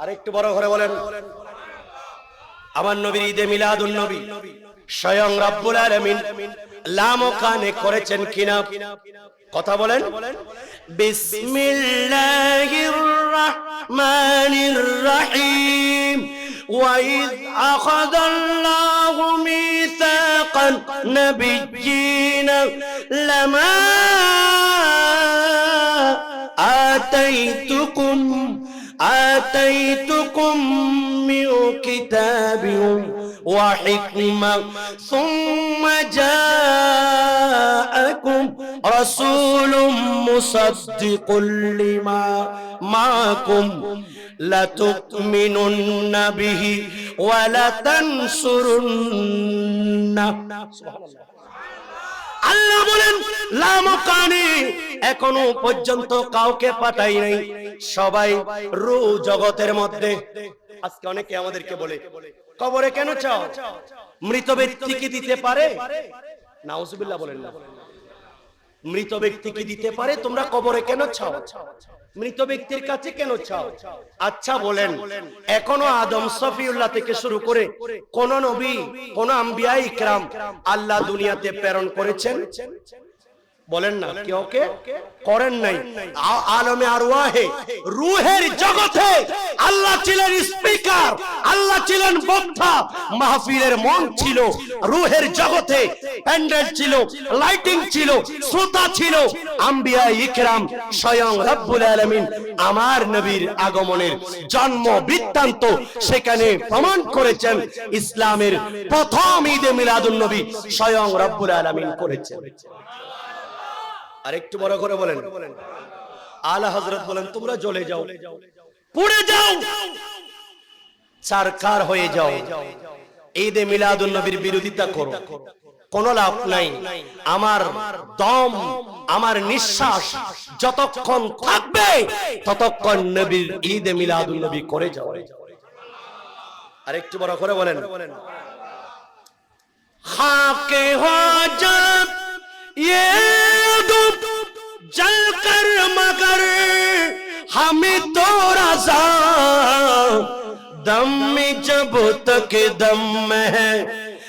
আর একটু বড় করে বলেন আমার নবীর ঈদে মিলাদুন নবী স্বয়ং রাব্বুল আলামিন লামকানে করেছেন কিনা কথা বলেন বিসমিল্লাহির রহমানির রহিম وإذ أخذ الله ميثاق النبيين لما آتيتكم آتيتكم من كتاب وحكمة ثم جاءكم رسول مصدق لما معكم لتؤمنن به ولتنصرن. আল্লাহ বলেন লামকানি এখনও পর্যন্ত কাউকে পাঠাই নাই। সবাই রু জগতের মধ্যে। আজকে অনেকে আমাদেরকে বলে, কবরে কেন চাও? মৃত ব্যক্তি কি দিতে পারে? নাউজুবিল্লাহ বলেন না। মৃত ব্যক্তি কি দিতে পারে? তোমরা কবরে কেন চাও? মৃত ব্যক্তির কাছে কেন চাও? আচ্ছা বলেন এখনও আদম সফিউল্লাহ থেকে শুরু করে কোন নবী কোন আম্বিয়া ইকরাম আল্লাহ দুনিয়াতে প্রেরণ করেছেন। বলেন না কেউ কে? করেন নাই। আলমে আরওয়াহে রুহের জগতে আল্লাহ ছিলেন স্পিকার আল্লাহ ছিলেন বক্তা মাহফিলের মন ছিল রুহের জগতে প্যান্ডেল ছিল লাইটিং ছিল শ্রোতা ছিল আম্বিয়া ইকরাম স্বয়ং রব্বুল আলামিন আমার নবীর আগমনের জন্ম বৃত্তান্ত সেখানে প্রমাণ করেছেন ইসলামের প্রথম ঈদে মিলাদুন নবী স্বয়ং রব্বুল আলামিন করেছেন। আর একটু বড় করে বলেন। আলা হজরত বলেন, তোমরা জ্বলে যাও। পুড়ে যাও। চারকার হয়ে যাও। ঈদে মিলাদুল নবীর বিরোধিতা করো। কোন লাভ নাই। আমার দম, আমার নিঃশ্বাস যতক্ষণ থাকবে, ততক্ষণ নবীর ঈদে মিলাদুল নবী করে যাও। আর একটু বড় করে বলেন। হাকে হজত ইয়ে دم میں جب تک دم ہے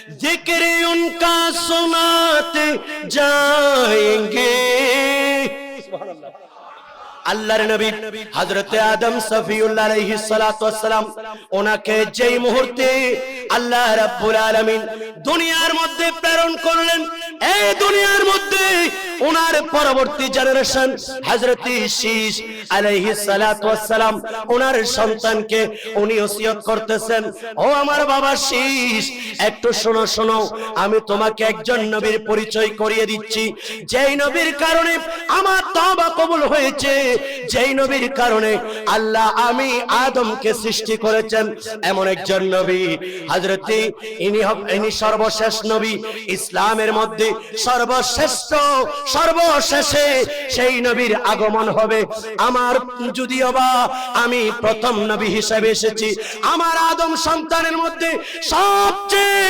ذکر ان کا سناتے جائیں گے۔ سبحان اللہ۔ আল্লাহর নবী হযরতে আদম সফিউল্লাহ আলাইহিস সালাতু ওয়াসসালাম, ওনাকে যেই মুহূর্তে আল্লাহ রাব্বুল আলামিন দুনিয়ার মধ্যে প্রেরণ করলেন, এই দুনিয়ার মধ্যে ওনার পরবর্তী জেনারেশন হযরতে শীশ আলাইহিস সালাতু ওয়াসসালাম, ওনার সন্তানকে উনি ওসিয়ত করতেছেন। ও আমার বাবা শীশ একটু শোনো শোনো, আমি তোমাকে একজন নবীর পরিচয় করিয়ে দিচ্ছি। যেই নবীর কারণে আমার তওবা কবুল হয়েছে যেই নবীর কারণে আল্লাহ আমি আদমকে সৃষ্টি করেছেন, এমন একজন নবী। হযরতে ইনি ইনি সর্বশেষ নবী। ইসলামের মধ্যে সর্বশ্রেষ্ঠ, সর্বশেষে সেই নবীর আগমন হবে। আমার যদিও বা আমি প্রথম নবী হিসেবে এসেছি, আমার আদম সন্তানের মধ্যে সবচেয়ে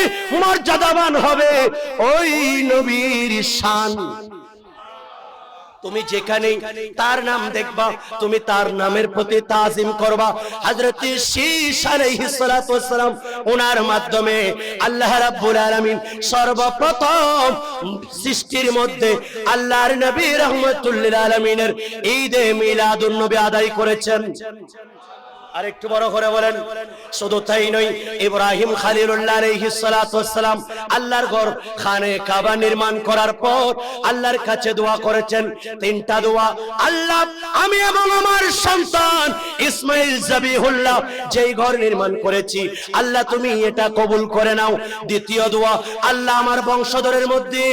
মর্যাদাবান হবে ওই নবীর শান। তুমি যেখানে তার নাম দেখবা, তুমি তার নামের প্রতি তাজিম করবা। ওয়াসসালাম ওনার মাধ্যমে আল্লাহ রাব্বুল আলামিন সর্বপ্রথম সৃষ্টির মধ্যে আল্লাহর নবী রহমাতুল্লিল আলামিনের ঈদে মিলাদুন নবী আদায় করেছেন। আর একটু বড় করে বলেন, শুধু তাই নয়, ইব্রাহিম খালিলুল্লাহ আলাইহিস সালাতু ওয়াসসালাম আল্লাহর ঘর খানে কাবা নির্মাণ করার পর আল্লাহর কাছে দোয়া করেছেন, তিনটা দোয়া, আল্লাহ আমি এবং আমার সন্তান ইসমাইল জাবিহুল্লাহ যেই ঘর নির্মাণ করেছি, আল্লাহ তুমি এটা কবুল করে নাও। দ্বিতীয় দোয়া, আল্লাহ আমার বংশধরের মধ্যে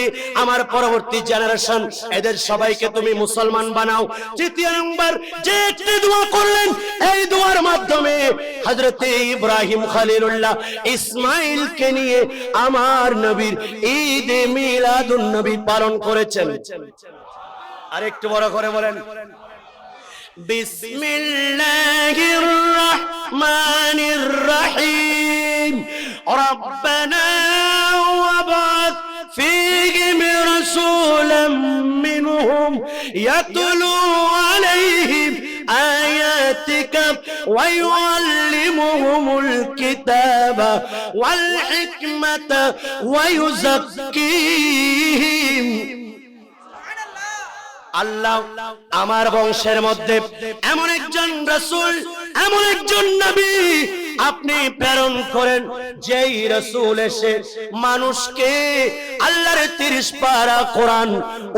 আমার পরবর্তী জেনারেশন এদের সবাইকে তুমি মুসলমান বানাও। তৃতীয় নম্বর, যে একটি দোয়া করলেন, এই দোয়ার মাধ্যমে হযরতে ইব্রাহিম খলিলুল্লাহ ইসমাইলকে নিয়ে আমার নবীর ঈদ মিলাদুন নবী পালন করেছেন আর একটু বড় করে বলেন বিসমিল্লাহির রহমানির রহিম রব্বানা ওয়াবাথ فيهم رسولا منهم يتلو عليهم آيات آياتك ويعلمهم الكتاب والحكمة ويزكيهم আল্লাহ আমার বংশের মধ্যে এমন একজন রসুল এমন একজন নবী আপনি প্রেরণ করেন, যেই রসুল এসে মানুষকে আল্লাহর তিরিশ পারা কোরআন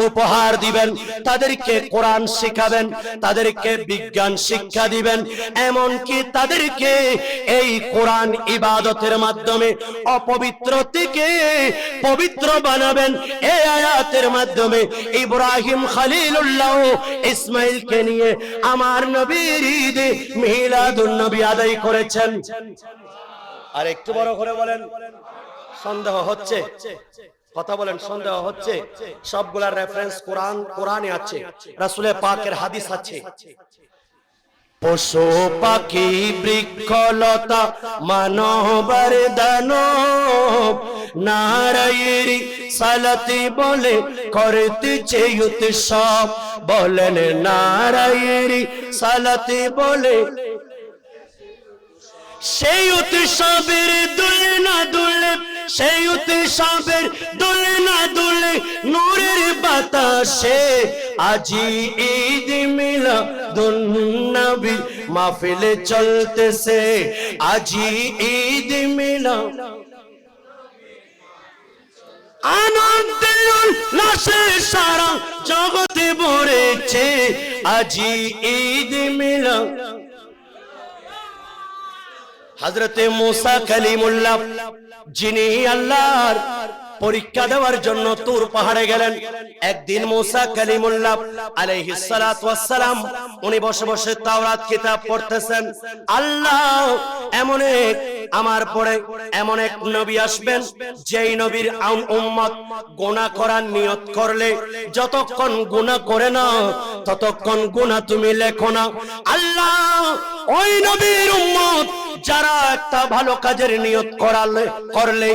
উপহার দিবেন, তাদেরকে কোরআন শিখাবেন, তাদেরকে বিজ্ঞান শিক্ষা দিবেন এমন কি তাদেরকে এই কোরআন ইবাদতের মাধ্যমে অপবিত্র থেকে পবিত্র বানাবেন এই আয়াতের মাধ্যমে ইব্রাহিম খালিলুল্লাহ ইসমাইলকে নিয়ে আমার নবীর ঈদে মিলাদুন নবী আদায় করেছেন। আর একটু বড় করে বলেন, সন্দেহ হচ্ছে, কথা বলেন, সন্দেহ হচ্ছে সবগুলার রেফারেন্স কোরআন কোরআনে আছে, রাসূলের পাকের হাদিস আছে। পশু, পাখি, বৃক্ষলতা, মানবার দানব নারায়েরি সালাতি বলে করতেছে উৎসব, বলেন নারায়েরি সালাতি বলে সেই উৎসবের দুলে না দুলে, সেই উৎসবের দুলে না দুলে, নূরের বাতাসে আজি ঈদ মিলা দুন্নবী মাহফিলে চলতেছে। আজি ঈদ মিলা আনন্দে উল্লাসে সারা জগতে ভরেছে। আজি ঈদ মিলা হজরতে মোসা কালিমুল্লাহ যিনি আল্লাহর পরীক্ষা দেওয়ার জন্য তুর পাহাড়ে গেলেন। একদিন মুসা কালিমুল্লাহ আলাইহিস সালাতু উনি বসে বসে তাওরাত কিতাব পড়তেছেন। আল্লাহ, এমন এক আমার পরে এমন এক নবী আসবেন, যেই নবীর উম্মত গুনাহ করার নিয়ত করলে যতক্ষণ গুনাহ করে না, ততক্ষণ গুনাহ তুমি লেখো না। আল্লাহ, ওই নবীর উম্মত যারা একটা ভালো কাজের নিয়ত করালে করলে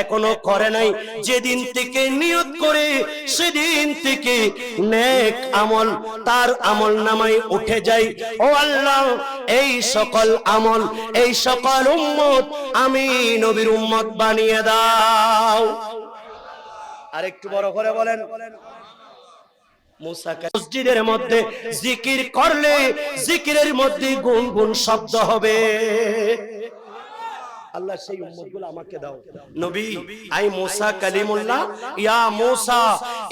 এখনও করে নাই। যেদিন থেকে নিয়ত করে, সেদিন থেকে নেক আমল, তার আমল নামায় উঠে যায় ও আল্লাহ, এই সকল আমল, এই সকল উম্মত আমি নবীর উম্মত বানিয়ে দাও। আর একটু বড় করে বলেন মসজিদের মধ্যে জিকির করলে জিকিরের মধ্যে গুন গুন শব্দ হবে। আল্লাহ সেই উম্মতগুলো আমাকে দাও। নবী আই মুসা কালিমুল্লাহ ইয়া মুসা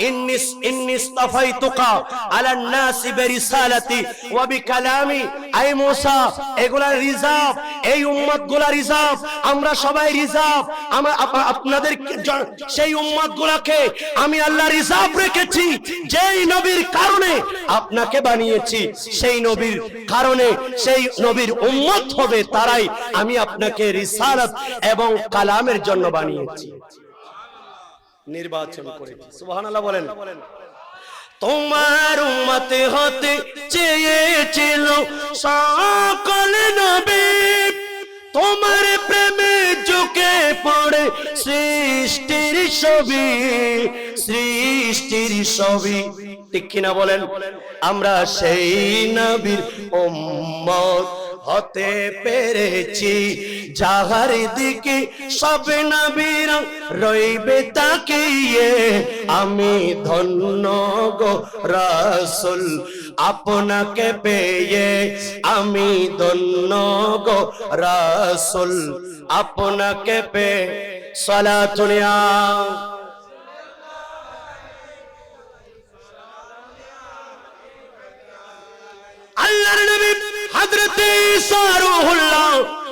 ইন্নিস ইন্নিস তাফাইতুকা আলান নাস বিরিসালাতি ওয়া বিকালামি। আই মুসা এগুলা রিজার্ভ এই উম্মতগুলা রিজার্ভ। আমরা সবাই রিজার্ভ। আমরা আপনাদের সেই উম্মতগুলাকে আমি আল্লাহ রিজার্ভ রেখেছি। যেই নবীর কারণে আপনাকে বানিয়েছি সেই নবীর কারণে সেই নবীর উম্মত হবে তারাই আমি আপনাকে রিসালাত এবং কালামের জন্য বানিয়েছি। নির্বাচন করেছি। সুবহানাল্লাহ বলেন। তোমার উম্মতে হতে চেয়েছিল সকল নবী। তোমার প্রেমে চোখে পড়ে সৃষ্টির ছবি সৃষ্টির ছবি। ঠিক কিনা বলেন? আমরা সেই নবীর উম্মত। হতে পেরেছি। যাহার দিকে সব নবীর রইবে তাকিয়ে, আমি ধন্য গো রাসুল, আপনাকে পেয়ে আমি ধন্য গো রাসুল, আপনাকে পেয়ে। সালাতুনিয়া আল্লাহর হযরতে ঈসা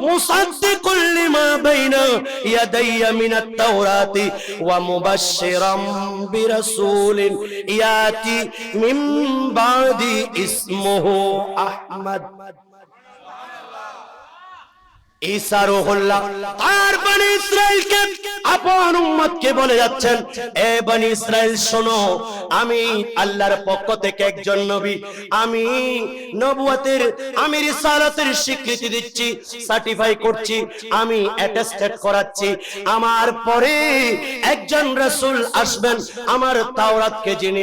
مصدق لما بين يدي من التوراة ومبشرا برسول ياتي من بعد اسمه أحمد. স্বীকৃতি দিচ্ছি, সার্টিফাই করছি, আমি করাচ্ছি, আমার পরে একজন রাসূল আসবেন, আমার তাওরাতকে যিনি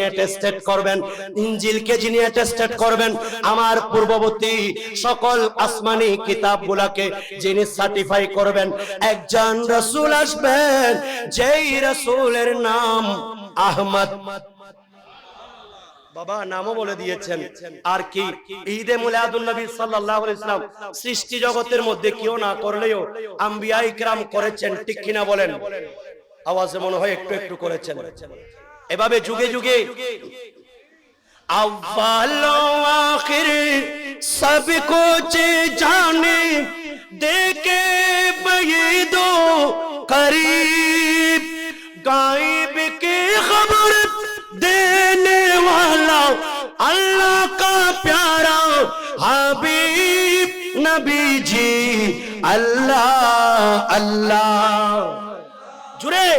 করবেন, ইনজিলকে যিনি অ্যাটেস্টেড করবেন, আমার পূর্ববর্তী সকল আসমানি কিতাবগুলাকে যিনি সার্টিফাই করবেন, একজন রসুল আসবেন, যেই রসুলের নাম আহমদ। বাবা, নামও বলে দিয়েছেন। আর কি, ঈদে সাল্লাল্লাহু আলাইহি ইসলাম সৃষ্টি জগতের মধ্যে কেউ না করলেও আম্বিয়া ইকরাম করেছেন, ঠিক কিনা বলেন? আওয়াজে মনে হয় একটু একটু করেছেন। এভাবে যুগে যুগে আউ্বাল আখির সব কুছ জানে دے کے دو قریب گائب کی خبر دینے والا اللہ کا پیارا حبیب نبی جی۔ اللہ اللہ۔ جرے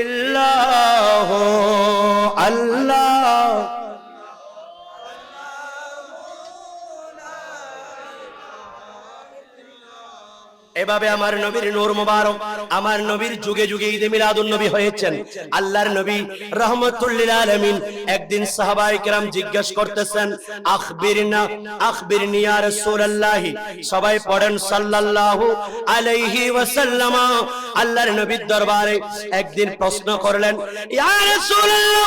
اللہ اللہ۔ এভাবে আমার নবীর নূর মুবারক আমার নবীর যুগে যুগে ঈদে মিলাদুন নবী হয়েছেন। আল্লাহর নবী রহমতুল্লিল আলামিন একদিন সাহাবায়ে কেরাম জিজ্ঞেস করতেছেন, আখবিরনা, আখবিরনি ইয়া রাসূলুল্লাহ? সবাই পড়েন, সাল্লাল্লাহু আলাইহি ওয়াসাল্লাম। আল্লাহর নবীর দরবারে একদিন প্রশ্ন করলেন, ইয়া রাসূলুল্লাহ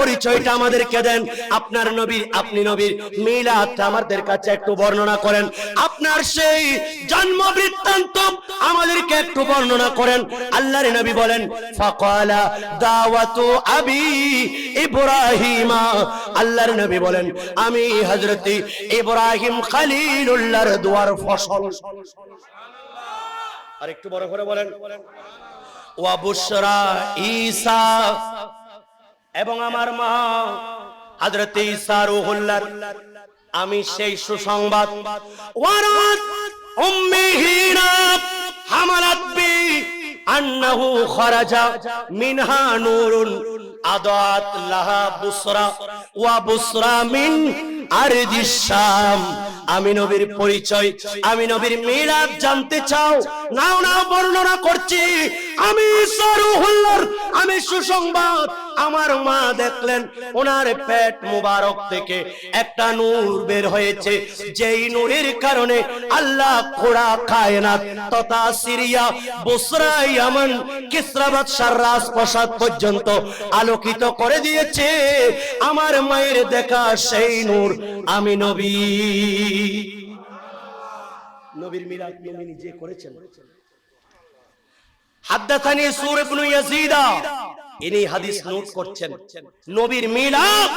পরিচয়টা আমাদেরকে দেন। আপনার নবীর আপনি নবীর মিলাদটা আমাদের কাছে একটু বর্ণনা করেন। আপনার সেই জন্ম বৃত্তান্ত আমাদেরকে একটু বর্ণনা করেন। আল্লাহর নবী বলেন, ফাকালা দাওয়াতু আবি ইব্রাহিমা। আল্লাহর নবী বলেন, আমি হযরতে ইব্রাহিম খলিলুল্লাহর দুয়ার ফসল। আর একটু বড় করে বলেন, ওয়া বুশরা ঈসা এবং আমার মা, হযরত ঈসা রুহুল্লাহ, আমি সেই সুসংবাদ, ওয়ারাত হামালাত বি খরাজা মিনহা নূরুন আদাত লাহা বুসরা ওয়া বুসরা মিন আমি নবীর পরিচয়, আমি নবীর মিলাদ জানতে চাও। নাও নাও, বর্ণনা করছি। আমি আমি সুসংবাদ। আমার মা দেখলেন, ওনার পেট মুবারক থেকে একটা নূর বের হয়েছে। যেই নূরের কারণে আল্লাহ খোড়া কায়নাত তথা সিরিয়া, বুসরা, ইয়ামান, কিসরা বাদশার রাজপ্রাসাদ পর্যন্ত আলোকিত করে দিয়েছে। আমার মায়ের দেখা সেই নূর, আমি নবী। নবীর মিলাদ নবী নিজে করেছেন? হাদ্দাথানি সূর ইবনে ইয়াজিদা। ইনি হাদিস নোট করছেন। নবীর মিলাদ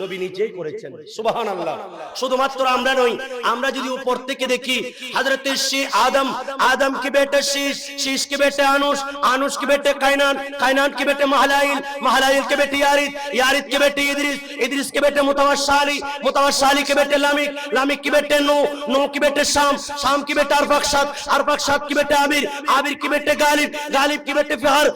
নবী নিজেই করেছেন সুবাহান আল্লাহ শুধুমাত্র আমরা নই আমরা যদি উপর থেকে দেখি হজরত শে আদম আদম কি বেটে শীষ শীষ কি বেটে আনুষ আনুষ কি বেটে কাইনান কাইনান কি বেটে মাহলাইল মাহলাইল কি বেটে ইয়ারিত ইয়ারিত কি বেটে ইদ্রিস ইদ্রিস কি বেটে মুতাওয়াশালি মুতাওয়াশালি কি বেটে লামিক লামিক কি বেটে নূ নূ কি বেটে শাম শাম কি বেটে আরফাকশাদ আরফাকশাদ কি বেটে আবির আবির কি বেটে গালিব গালিব কি বেটে ফাহর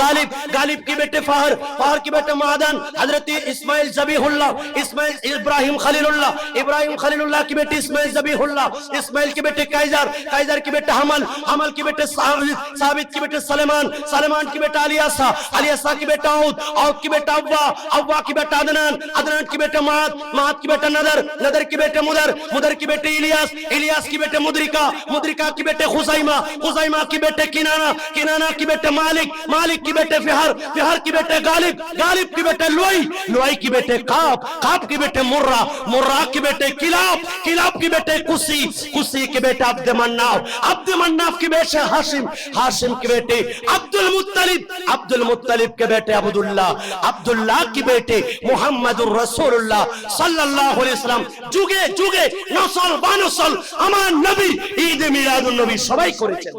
গালিব গালিব কি বেটে ফাহর ফাহর কি বেটে মাদান হযরত इस्माइल जबीहुल्लाह इस्माइल इब्राहिम खलीलुल्लाह इब्राहिम खलीलुल्लाह की बेटी इस्माइल जबीहुल्लाह इस्माइल के बेटे काइजर काइजर के बेटे हमल हमल के बेटे साबित साबित के बेटे सलेमान सलेमान की बेटा अलियासा अलियासा की बेटा औद औद की बेटा अव्वा अव्वा की बेटा अदनान अदनान की बेटा माद माद की बेटा नदर नदर की बेटे मुदर मुदर की बेटे इलियास इलियास की बेटे मुद्रिका मुद्रिका की बेटे खुजैमा खुजैमा की बेटे किनाना किनाना की बेटे मालिक मालिक की बेटे फिहर फिहर की बेटे गालिब गालिब की बेटे लुई लुई की बेटे काप काप की बेटे मुर्रा मुर्रा की बेटे किलाब किलाब की बेटे कुसी कुसी के बेटे अब्द मन्नाफ अब्द मन्नाफ की बेटे हाशिम हाशिम की बेटे अब्दुल मुत्तलिब अब्दुल मुत्तलिब के बेटे अब्दुल्लाह अब्दुल्लाह की बेटे মুহাম্মাদুর রাসূলুল্লাহ সাল্লাল্লাহু আলাইহি সাল্লাম যুগে যুগে নসল বানসল আমার নবী ঈদে মিলাদুন নবী সবাই করেছেন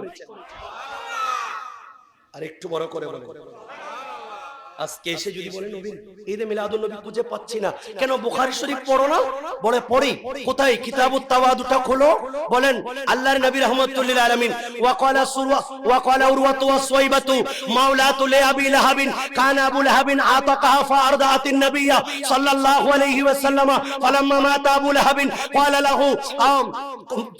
আর একটু বড় করে বলে আজকে এসে যদি বলে নবীন ঈদে মিলাদুন নবী খুঁজে পাচ্ছি না। কেন বুখারী শরীফ পড়ো না? বলে পড়ি। কোথায়? কিতাবুত তাওয়াদুটা খোলো। বলেন আল্লাহর নবী রাহমাতুল্লিল আলামিন ওয়া ক্বালা সুরওয়া ওয়া ক্বালা উরওয়াতু ওয়া সুওয়াইবাতু মাওলাতু লিআবি লাহাবিন কানা আবু লাহাবিন আতাকাহা ফারদাতিন নবিয়্য সাল্লাল্লাহু আলাইহি ওয়াসাল্লাম ফালাম্মা মাতা আবু লাহাবিন ক্বালা লাহু আম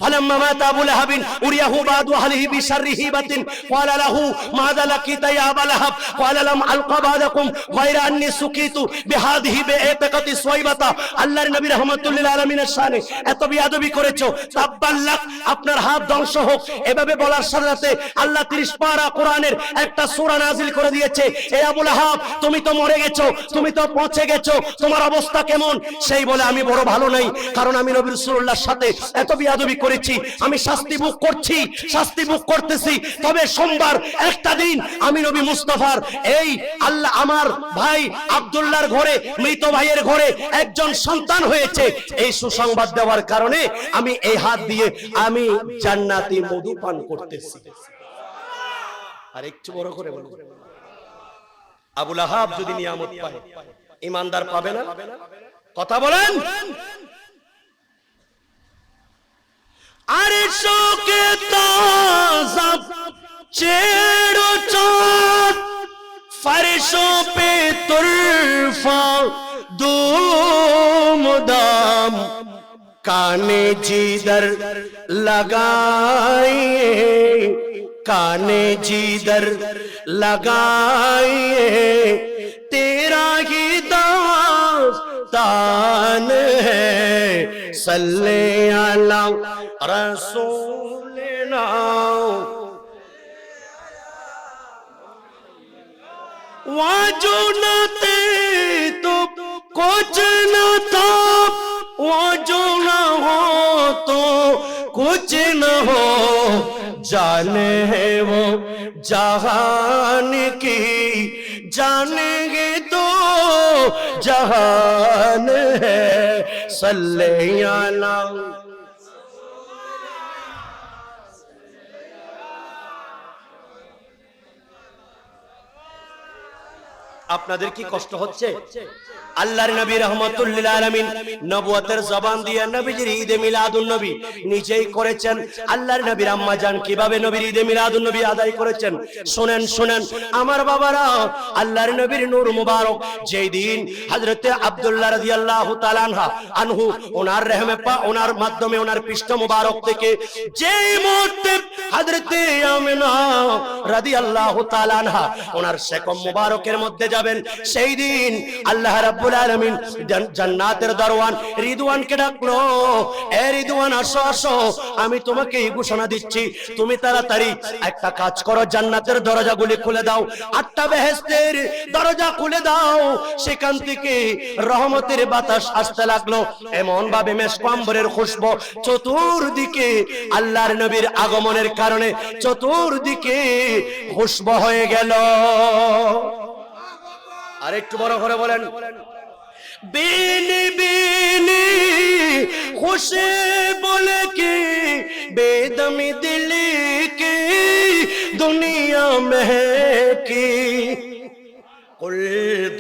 فلما مات ابو لهب اريه بعد اهله بشر هيبه قال له ماذا لقيت يا ابا لهب قال لم القى بعدكم غير اني سكيت بهذه بعتقه سويبه আল্লাহর নবী রহমাতুল্লিল আলামিনের শানে এত বিয়াদবি করেছো তাব্বাল্লাক আপনার হাত ধ্বংস হোক এভাবে বলার সাথে সাথে আল্লাহ 30 পারা কোরআনের একটা সূরা নাজিল করে দিয়েছে এ আবু লাহাব তুমি তো মরে গেছো তুমি তো পৌঁছে গেছো তোমার অবস্থা কেমন সেই বলে আমি বড় ভালো নাই কারণ আমি নবী রাসূলুল্লাহর সাথে এত বিয়াদবি করেছি, আমি শাস্তি ভোগ করছি, শাস্তি ভোগ করতেছি। তবে সোমবার একটা দিন আমি নবী মুস্তাফার, এই আল্লাহ আমার ভাই আব্দুল্লাহর ঘরে, মৃত ভাইয়ের ঘরে একজন সন্তান হয়েছে। এই সুসংবাদ দেওয়ার কারণে আমি এই হাত দিয়ে আমি জান্নাতি মধু পান করতেছি। আর একটু বড় করে বলব আবুল আহাব যদি নিয়ামত পায়, ইমানদার পাবে না? কথা বলেন। আরে শোকে তাজাব চেড়ো চাঁদ, ফরশো পে তুরফা দুম কানে জিদর লাগাইয়ে, কানে জিদর লাগাইয়ে, তেরা হি سلطان ہے۔ صلی اللہ رسولنا۔ واجو نہ تے تو کچھ نہ تھا۔ واجو نہ ہو تو کچھ نہ ہو۔ جانے ہے وہ جہان کی۔ जानेंगे तो जहान है सल्ले अला আপনাদের কি কষ্ট হচ্ছে? আল্লাহর নবী রহমতুল্লিল আলামিন নবুয়তের জবান দিয়ে নবীজির ঈদে মিলাদুন নবী নিজেই করেছেন। আল্লাহর নবীর আম্মা জান কীভাবে নবীর ঈদে মিলাদুন নবী আদায় করেছেন? শুনেন শুনেন। আমার বাবারা আল্লাহর নবীর নূর মুবারক যেই দিন হযরতে আব্দুল্লাহ রাদিয়াল্লাহু তাআলা আনহা আনহু ওনার রহমে পা ওনার মাধ্যমে ওনার পৃষ্ঠ মুবারক থেকে যেই মুহূর্তে হযরতে আমিনা রাদিয়াল্লাহু তাআলা আনহা ওনার শেকম মুবারকের মধ্যে যাবেন। সেই দিন আল্লাহ রাব্বুল আলামিন জান্নাতের দরওয়ান রিদওয়ানকে ডাকলো, এ রিদওয়ান, আসো আসো, আমি তোমাকে এই ঘোষণা দিচ্ছি। তুমি তাড়াতাড়ি একটা কাজ করো, জান্নাতের দরজাগুলি খুলে দাও। আটটা বেহেশতের দরজা খুলে দাও। সেখান থেকে রহমতের বাতাস আসতে লাগল। এমন ভাবে মেশকাম্বরের খুশবু চতুর্দিকে আল্লাহর নবীর আগমনের কারণে চতুর্দিকে খুশবু হয়ে গেল। আর একটু বড় করে বলেন। বেনি বেনি খুশে বলে কে, বেদমি দিলি কে, দুনিয়া মে মহকি কুল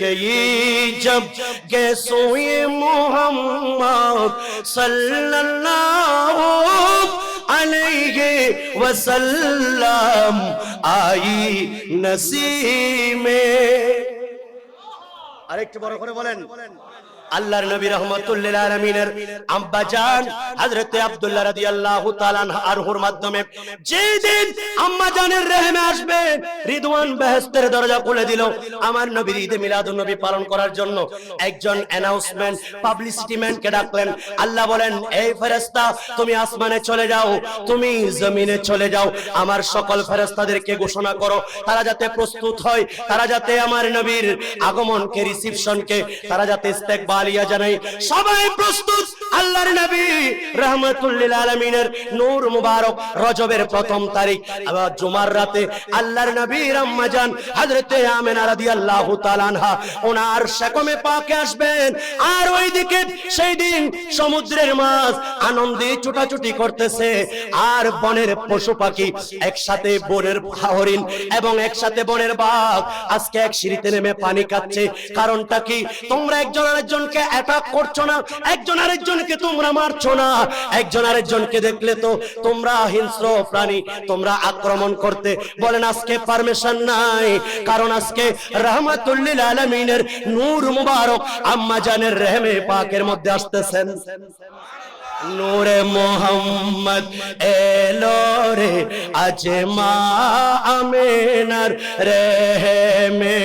গই জব গেসোয়ে মোহাম্মদ সাল্লাল্লাহু আলাইহি ওয়াসাল্লাম, আই নসি মে আরেকটু বড় করে বলেন। আল্লাহর নবী রহমতুল্লিল আলমিনের আব্বা জান হযরতে আব্দুল্লাহ রাদিয়াল্লাহু তাআলা আনহুর মাধ্যমে যেদিন আম্মা জানের রেহেমে আসবে, রিদওয়ান বেহেশতের দরজা খুলে দিল। আমার নবীর ঈদে মিলাদুন নবী পালন করার জন্য একজন অ্যানাউন্সমেন্ট পাবলিসিটি ম্যানকে ডাকলেন। আল্লাহ বলেন, এই ফেরেশতা, তুমি আসমানে চলে যাও, তুমি জমিনে চলে যাও। আমার সকল ফেরেশতাদেরকে ঘোষণা করো, তারা যাতে প্রস্তুত হয়, তারা যাতে আমার নবীর আগমনকে রিসিপশনকে তারা যাতে ইস্তেকবালিয়া জানাই, সবাই প্রস্তুত। আল্লাহর নবী রহমাতুল্লিল আলামিনের নূর মুবারক রজবের প্রথম তারিখ। আবার জুমার রাতে আল্লাহর নবীর আম্মা জান হযরতে আমিনা রাদিয়াল্লাহু তাআলা আনহা, ওনার শাকমে পাকে আসবেন। আর ওইদিকে সেই দিন সমুদ্রের মাছ আনন্দে ছুটাছুটি করতেছে। আর বনের পশু পাখি একসাথে বনের হরিণ এবং একসাথে বনের বাঘ আজকে এক সিঁড়িতে নেমে পানি খাচ্ছে। কারণটা কি? তোমরা একজন আরেকজনকে অ্যাটাক করছ না, একজন আরেকজনকে তোমরা মারছো না। একজন আরেকজনকে দেখলে তো তোমরা হিংস্র প্রাণী, তোমরা আক্রমণ করতে। বলেন, আজকে পারমিশন নাই, কারণ আজকে রহমাতুল্লিল আলমিনের নূর মুবারক আম্মা জানের রেহমে পাকের মধ্যে আসতেছেন। নূরে মোহাম্মদ এলো রে, আজ মা আমেনার রেহমে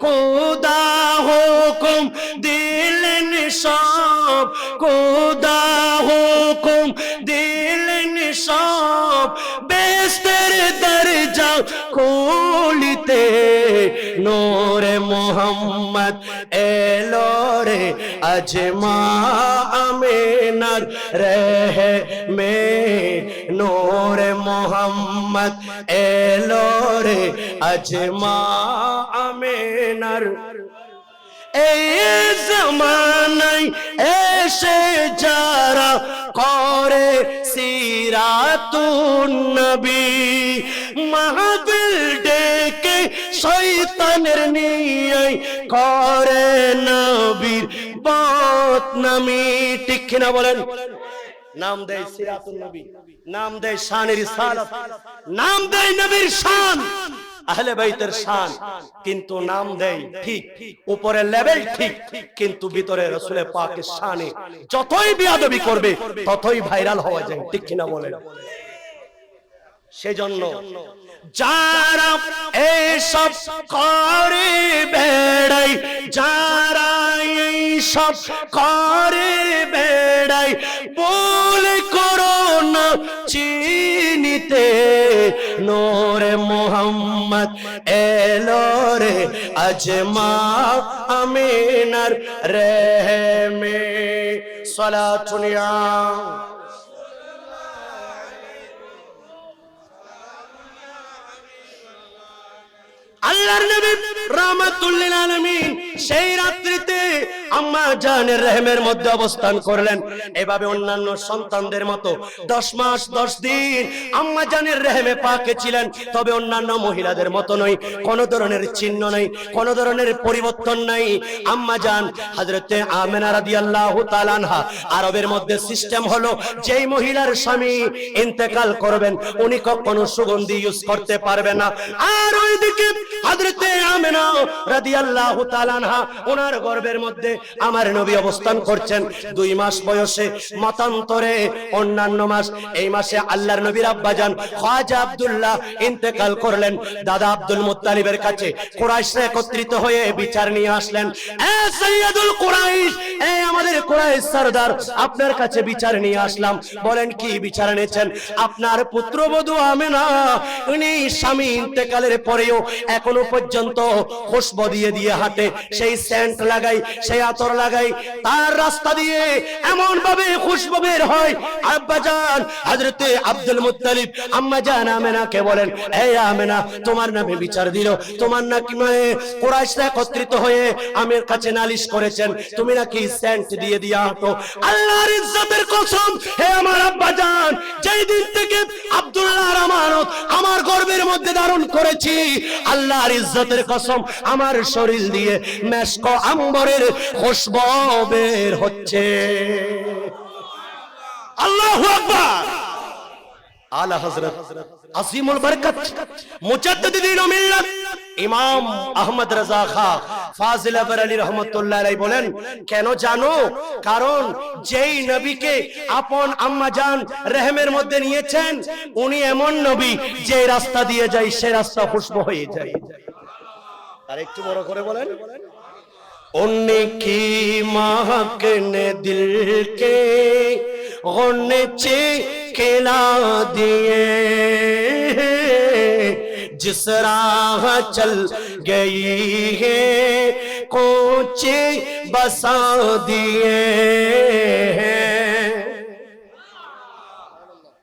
খুদা হুকুম দিলেন সব। কোদা হুকুম দিলেন সব। বেস্তের দরজা খুলিতে নূরে মোহাম্মদ এলো রে, আজ মা আমেনার রহে মে। নূরে মোহাম্মদ এলো রে, আজ মা আমেনার এই জমানায় এসে যারা করে সিরাতুন নবী, মাহফিল ডেকে শয়তানের নিয়ে করে নবীর বদনামি ঠিক কিনা বলেন? নাম দেয় সিরাতুন নবী, নাম দেয় শানের রিসালাত নাম দেয় নবীর শান। আহলে বাইতের শান কিন্তু নাম দেয় ঠিক উপরে লেভেল ঠিক কিন্তু ভিতরে রসুলের পাকের শানে যতই বিয়াদবি করবে ততই ভাইরাল হওয়া যায় ঠিক কিনা বলেন? সেজন্য যারা এইসব করে বেড়াই যারা এইসব করে বেড়াই বলে না চিনিতে নোরে মোহাম্মদ এলো রে আজ মা আমিনার রেহমে। সলাতুনিয়া আল্লাহর নবী রাহমাতুল্লিল আলামিন সেই রাত্রিতে আম্মা জানের রহমের মধ্যে অবস্থান করলেন। এভাবে অন্যান্য সন্তানদের মতো দশ মাস, দশ দিন আম্মা জানের রেহেমে পাকে ছিলেন। তবে অন্যান্য মহিলাদের মতো নয়। কোন ধরনের চিহ্ন নাই, কোন ধরনের পরিবর্তন নাই। আম্মা জান হযরতে আমেনা রাদিয়াল্লাহু তাআলা আনহা আরবের মধ্যে সিস্টেম হলো, যেই মহিলার স্বামী ইন্তেকাল করবেন, উনি কখনো সুগন্ধি ইউজ করতে পারবে না। আর ওইদিকে হযরতে আমেনা রাদিয়াল্লাহু তাআলা আনহা ওনার গর্ভের মধ্যে আমার নবী অবস্থান করছেন। দুই মাস বয়সে মতান্তরে অন্যান্য মাস, এই মাসে আল্লাহর নবীর আব্বাজান খাজা আব্দুল্লাহ ইন্তেকাল করলেন। দাদা আব্দুল মুত্তালিবের কাছে কুরাইশরা একত্রিত হয়ে বিচার নিয়ে আসলেন। এ সৈয়দুল এ আমাদের সরদার, আপনার কাছে বিচার নিয়ে আসলাম। বলেন, কি বিচার এনেছেন? আপনার পুত্রবধূ আমেনা, উনি স্বামী ইন্তেকালের পরেও এখনও পর্যন্ত খুশবু দিয়ে দিয়ে হাঁটে সেই সেন্ট লাগাই, সেই আতর লাগাই, তার রাস্তা দিয়ে এমন ভাবে খুশবু বের হয়। আব্বা জান, হযরতে আব্দুল মুত্তালিব, আম্মা জান আমেনাকে বলেন এই আমেনা, তোমার নামে বিচার দিল। তোমার নাকি মানে কুরাইশরা একত্রিত হয়ে আমের কাছে নালিশ করেছেন। তুমি নাকি সেন্ট দিয়ে দিয়া হাঁটো আল্লাহর ইজ্জতের কসম, হে আমার আব্বা জান, যেই দিন থেকে আব্দুল্লাহর আমানত আমার গর্বের মধ্যে ধারণ করেছি, আল্লাহর ইজ্জতের কসম আমার শরীর দিয়ে মেশক আম্বরের খুশবু বের হচ্ছে। আল্লাহু আকবার। আলা হযরত আজিমুল বরকত মুজাদ্দিদিন মিল্লাত ইমাম আহমদ রাজা খা, ফাজিল আবার আলী রহমতুল্লাহ আলাই বলেন, কেন জানো? কারণ যেই নবীকে আপন আম্মা জান রহমের মধ্যে নিয়েছেন, উনি এমন নবী যে রাস্তা দিয়ে যায়, সে রাস্তা খুশবু হয়ে যায়। আর একটু বড় করে বলেন। ان کی مہکنے دل کے غنچے کھلا دیے۔ جس راہ چل گئی ہے، کوچے بسا دیے۔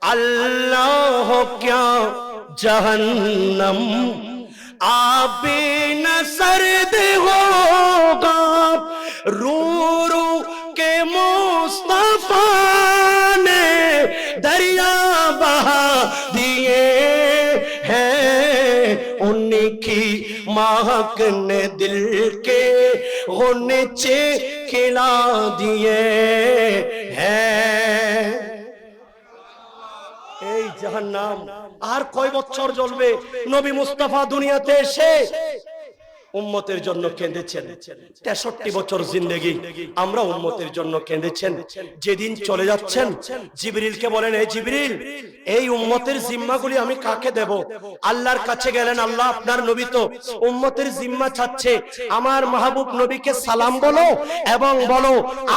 اللہ کیا جہنم آپ نہ سرد ہو۔ रू रू के मुस्तफा ने दरिया बहा दिए हैं उनकी महक ने दिल के गुनचे खिला दिए हैं এই জাহান্নাম আর কয় বছর জ্বলবে নবী মুস্তাফা দুনিয়াতে এসে উম্মতের জন্য কেঁদেছেন। তেষট্টি বছর জিন্দেগি, আমরা উম্মতের জন্য কেঁদেছেন। যেদিন চলে যাচ্ছেন, জিবরিলকে বলেন এই জিবরিল, এই উম্মতের জিম্মাগুলি আমি কাকে দেব? আল্লাহর কাছে গেলেন, আল্লাহ আপনার নবী তো উম্মতের জিম্মা চাচ্ছে। আমার মাহবুব নবীকে সালাম বলো এবং বলো